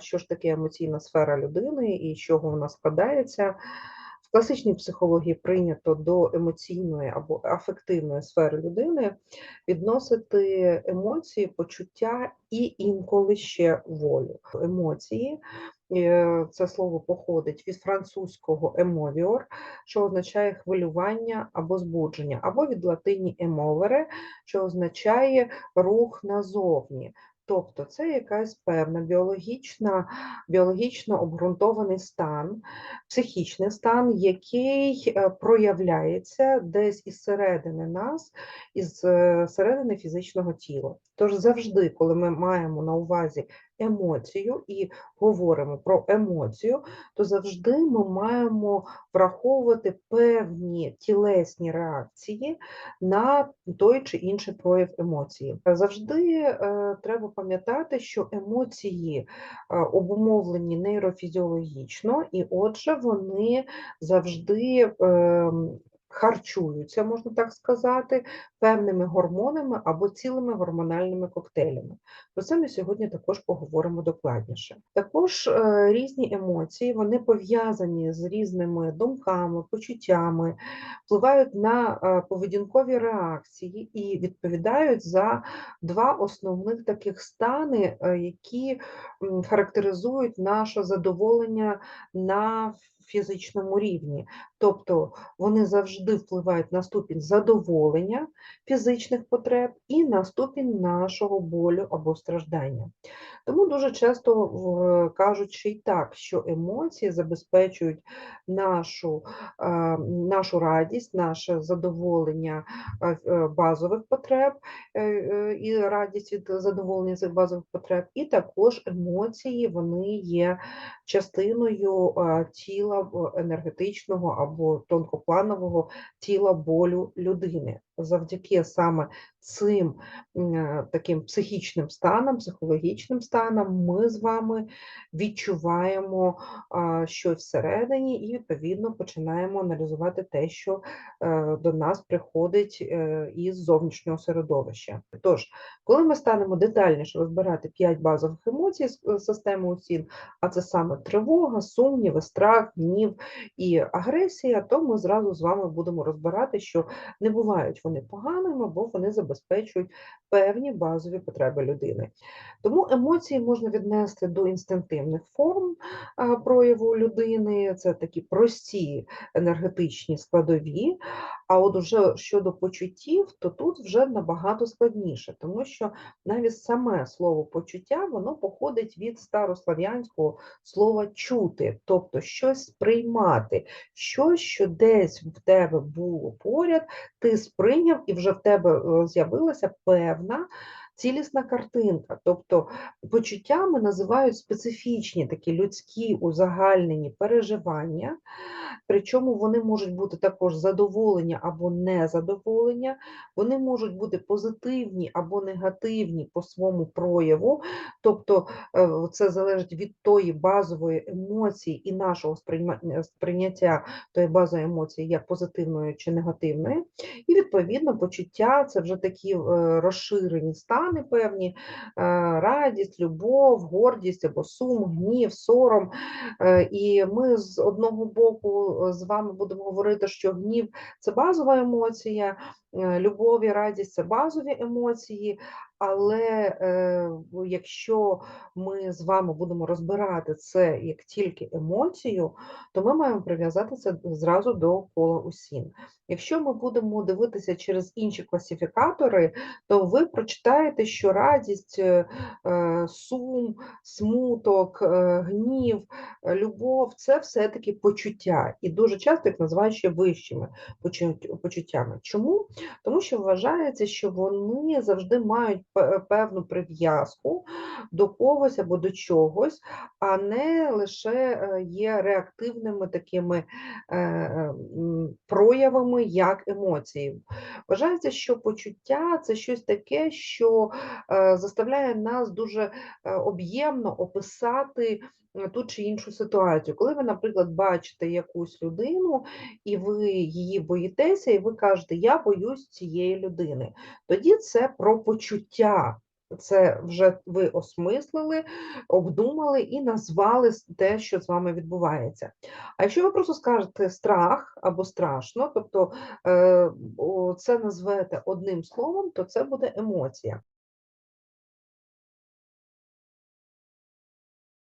що ж таке емоційна сфера людини і з чого вона складається. В класичній психології прийнято до емоційної або афективної сфери людини відносити емоції, почуття і інколи ще волю. Емоції е, це слово походить від французького емовіор, що означає хвилювання або збудження, або від латині емовере, що означає рух назовні. Тобто це якась певна біологічна, біологічно обґрунтований стан, психічний стан, який е, проявляється десь із середини нас, із е, середини фізичного тіла. Тож завжди, коли ми маємо на увазі емоцію і говоримо про емоцію, то завжди ми маємо враховувати певні тілесні реакції на той чи інший прояв емоції. Завжди е, треба пам'ятати, що емоції е, обумовлені нейрофізіологічно, і отже, вони завжди. Харчуються, можна так сказати, певними гормонами або цілими гормональними коктейлями. Про це ми сьогодні також поговоримо докладніше. Також е, різні емоції вони пов'язані з різними думками, почуттями, впливають на е, поведінкові реакції і відповідають за два основних таких стани, е, які характеризують наше задоволення на фізичному рівні. Тобто вони завжди впливають на ступінь задоволення фізичних потреб і на ступінь нашого болю або страждання. Тому дуже часто кажуть ще й так, що емоції забезпечують нашу нашу радість, наше задоволення е, базових потреб е, е, і радість від задоволення цих базових потреб, і також емоції вони є частиною тіла енергетичного або тонкопланового тіла болю людини завдяки саме цим е, таким психічним станам, психологічним станам, ми з вами відчуваємо щось всередині і, відповідно, починаємо аналізувати те, що е, до нас приходить е, із зовнішнього середовища. Тож, коли ми станемо детальніше розбирати п'ять базових емоцій з системи УСІН, а це саме тривога, сумніви, страх, гнів і агресія, то ми зразу з вами будемо розбирати, що не бувають вони поганими, бо вони забезпечують певні базові потреби людини. Тому емоції можна віднести до інстинктивних форм прояву людини, це такі прості енергетичні складові. А от вже щодо почуттів, то тут вже набагато складніше, тому що навіть саме слово почуття воно походить від старослав'янського слова чути, тобто щось сприймати, щось, що десь в тебе було поряд, ти сприйняв і вже в тебе е, з'явилася певна цілісна картинка. Тобто почуттями називають специфічні такі людські узагальнені переживання, причому вони можуть бути також задоволення або незадоволення, вони можуть бути позитивні або негативні по своєму прояву, тобто е, це залежить від тої базової емоції і нашого сприйняття тої базової емоції як позитивної чи негативної. І, відповідно, почуття це вже такі е, розширені стани певні, е, радість, любов, гордість або сум, гнів, сором. І ми з одного боку з вами будемо говорити, що гнів це базова емоція, е, любов і радість це базові емоції, але е, якщо ми з вами будемо розбирати це як тільки емоцію, то ми маємо прив'язати це зразу до кола усін. Якщо ми будемо дивитися через інші класифікатори, то ви прочитаєте, що радість, е, е, сум, смуток, е, гнів, любов це все-таки почуття. І дуже часто їх називають ще вищими почуттями. Чому? Тому що вважається, що вони завжди мають певну прив'язку до когось або до чогось, а не лише є реактивними такими проявами як емоції. Вважається, що почуття це щось таке, що е, заставляє нас дуже е, об'ємно описати. Е, ту чи іншу ситуацію. Коли ви, наприклад, бачите якусь людину, і ви її боїтеся, і ви кажете, я боюсь цієї людини, тоді це про почуття. Це вже ви осмислили, обдумали і назвали те, що з вами відбувається. А якщо ви просто скажете "страх" або "страшно", тобто, е, це назвете одним словом, то це буде емоція.